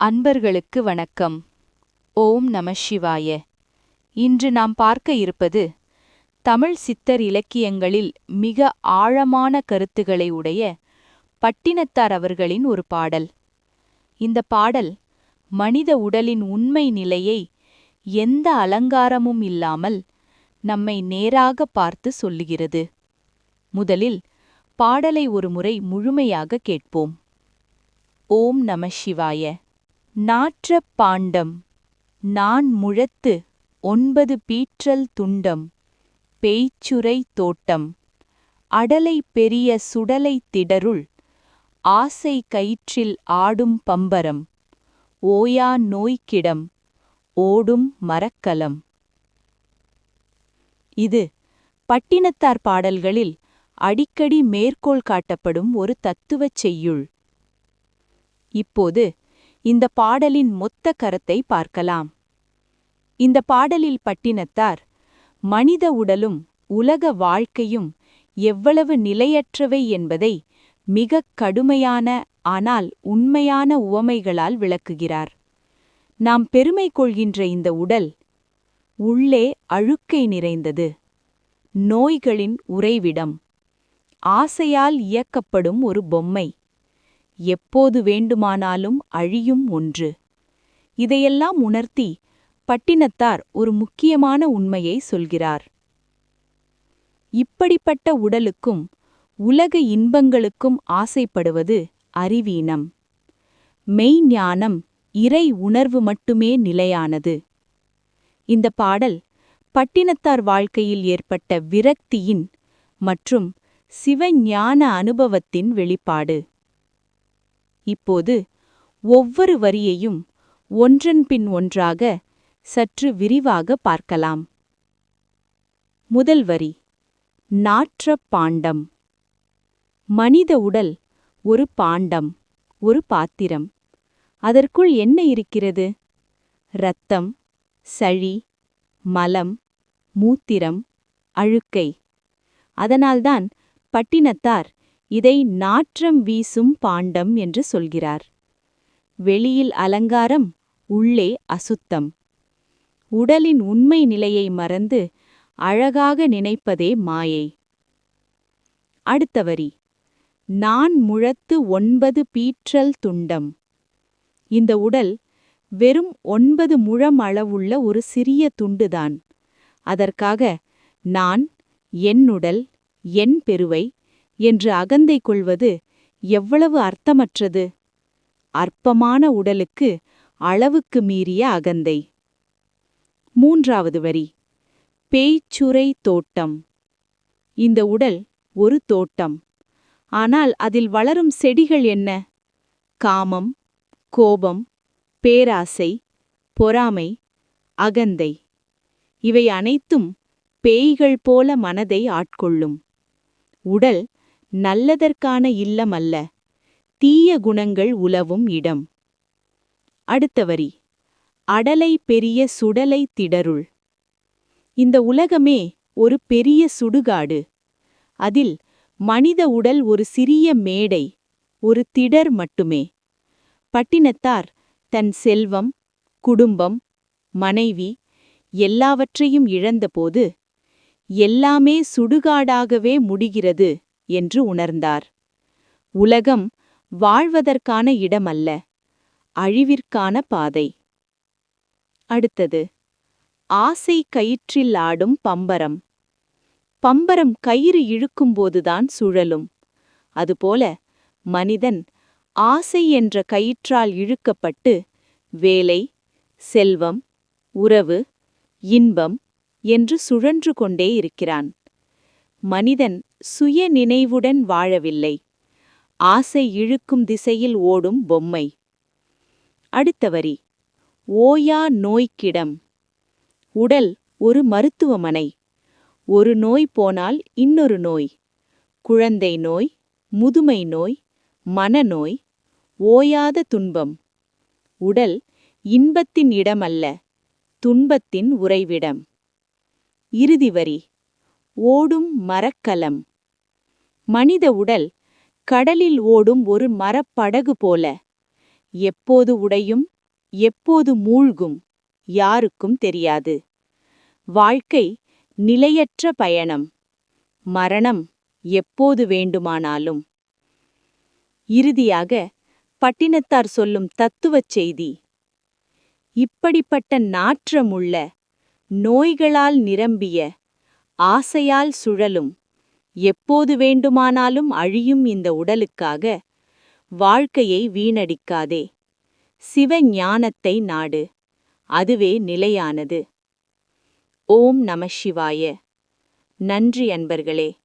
அன்பர்களுக்கு வணக்கம். ஓம் நம சிவாய. இன்று நாம் பார்க்க இருப்பது தமிழ் சித்தர் இலக்கியங்களில் மிக ஆழமான கருத்துக்களை உடைய பட்டினத்தார் அவர்களின் ஒரு பாடல். இந்த பாடல் மனித உடலின் உண்மை நிலையை எந்த அலங்காரமும் இல்லாமல் நம்மை நேராக பார்த்து சொல்லுகிறது. முதலில் பாடலை ஒருமுறை முழுமையாக கேட்போம். ஓம் நம சிவாய. நாற்ற பாண்டம். நான் முழத்து ஒன்பது பீற்றல் துண்டம். பேய்ச்சுரை தோட்டம். அடலை பெரிய சுடலை திடருள். ஆசை கயிற்றில் ஆடும் பம்பரம். ஓயா நோய்க்கிடம். ஓடும் மரக்கலம். இது பட்டினத்தார் பாடல்களில் அடிக்கடி மேற்கோள் காட்டப்படும் ஒரு தத்துவச் செய்யுள். இப்போது இந்த பாடலின் மொத்த கருத்தை பார்க்கலாம். இந்த பாடலில் பட்டினத்தார் மனித உடலும் உலக வாழ்க்கையும் எவ்வளவு நிலையற்றவை என்பதை மிகக் கடுமையான ஆனால் உண்மையான உவமைகளால் விளக்குகிறார். நாம் பெருமை கொள்கின்ற இந்த உடல் உள்ளே அழுக்கை நிறைந்தது. நோய்களின் உறைவிடம் ஆசையால் இயக்கப்படும் ஒரு பொம்மை. எப்போது வேண்டுமானாலும் அழியும் ஒன்று. இதையெல்லாம் உணர்த்தி பட்டினத்தார் ஒரு முக்கியமான உண்மையை சொல்கிறார். இப்படிப்பட்ட உடலுக்கும் உலக இன்பங்களுக்கும் ஆசைப்படுவது அறிவீனம். மெய்ஞானம் இறை உணர்வு மட்டுமே நிலையானது. இந்த பாடல் பட்டினத்தார் வாழ்க்கையில் ஏற்பட்ட விரக்தியின் மற்றும் சிவஞான அனுபவத்தின் வெளிப்பாடு. இப்போது ஒவ்வொரு வரியையும் ஒன்றன் பின் ஒன்றாக சற்று விரிவாக பார்க்கலாம். முதல் வரி நாற்ற பாண்டம். மனித உடல் ஒரு பாண்டம் ஒரு பாத்திரம். அதற்குள் என்ன இருக்கிறது? இரத்தம் சழி மலம் மூத்திரம் அழுக்கை. அதனால்தான் பட்டினத்தார் இதை நாற்றம் வீசும் பாண்டம் என்று சொல்கிறார். வெளியில் அலங்காரம் உள்ளே அசுத்தம். உடலின் உண்மை நிலையை மறந்து அழகாக நினைப்பதே மாயை. அடுத்த வரி. நான் முழத்து ஒன்பது பீற்றல் துண்டம். இந்த உடல் வெறும் ஒன்பது முழம் அளவுள்ள ஒரு சிறிய துண்டுதான். அதற்காக நான் என்னுடல் என் பெருவை என்று அகந்தை கொள்வது எவ்வளவு அர்த்தமற்றது? அற்பமான உடலுக்கு அளவுக்கு மீறிய அகந்தை. மூன்றாவது வரி. பேய்ச்சுரை தோட்டம். இந்த உடல் ஒரு தோட்டம். ஆனால் அதில் வளரும் செடிகள் என்ன? காமம் கோபம் பேராசை பொறாமை அகந்தை. இவை அனைத்தும் பேய்கள் போல மனதை ஆட்கொள்ளும். உடல் நல்லதற்கான இல்லம் அல்ல. தீய குணங்கள் உலவும் இடம். அடுத்த வரி. அடலை பெரிய சுடலை திடருள். இந்த உலகமே ஒரு பெரிய சுடுகாடு. அதில் மனித உடல் ஒரு சிறிய மேடை ஒரு திடர் மட்டுமே. பட்டினத்தார் தன் செல்வம் குடும்பம் மனைவி எல்லாவற்றையும் இழந்தபோது எல்லாமே சுடுகாடாகவே முடிகிறது. என்று உணர்ந்தார். உலகம் வாழ்வதற்கான இடமல்ல. அழிவிற்கான பாதை. அடுத்தது ஆசை கயிற்றில் ஆடும் பம்பரம். பம்பரம் கயிறு இழுக்கும்போதுதான் சுழலும். அதுபோல மனிதன் ஆசை என்ற கயிற்றால் இழுக்கப்பட்டு வேலை செல்வம் உறவு இன்பம் என்று சுழன்று கொண்டே இருக்கிறான். மனிதன் சுய நினைவுடன் வாழவில்லை. ஆசை இழுக்கும் திசையில் ஓடும் பொம்மை. அடுத்த வரி. ஓயா நோய்க்கிடம். உடல் ஒரு மருத்துவமனை. ஒரு நோய் போனால் இன்னொரு நோய். குழந்தை நோய் முதுமை நோய் மனநோய் ஓயாத துன்பம். உடல் இன்பத்தின் இடமல்ல துன்பத்தின் உறைவிடம். இறுதி வரி. ஓடும் மரக்கலம். மனித உடல் கடலில் ஓடும் ஒரு மரப்படகு போல. எப்போது உடையும் எப்போது மூழ்கும் யாருக்கும் தெரியாது. வாழ்க்கை நிலையற்ற பயணம். மரணம் எப்போது வேண்டுமானாலும். இறுதியாக பட்டினத்தார் சொல்லும் தத்துவச் செய்தி. இப்படிப்பட்ட நாற்றமுள்ள நோய்களால் நிரம்பிய ஆசையால் சுழலும். எப்போது வேண்டுமானாலும் அழியும் இந்த உடலுக்காக வாழ்க்கையை வீணடிக்காதே. சிவ ஞானத்தை நாடு. அதுவே நிலையானது. ஓம் நம சிவாய. நன்றி அன்பர்களே.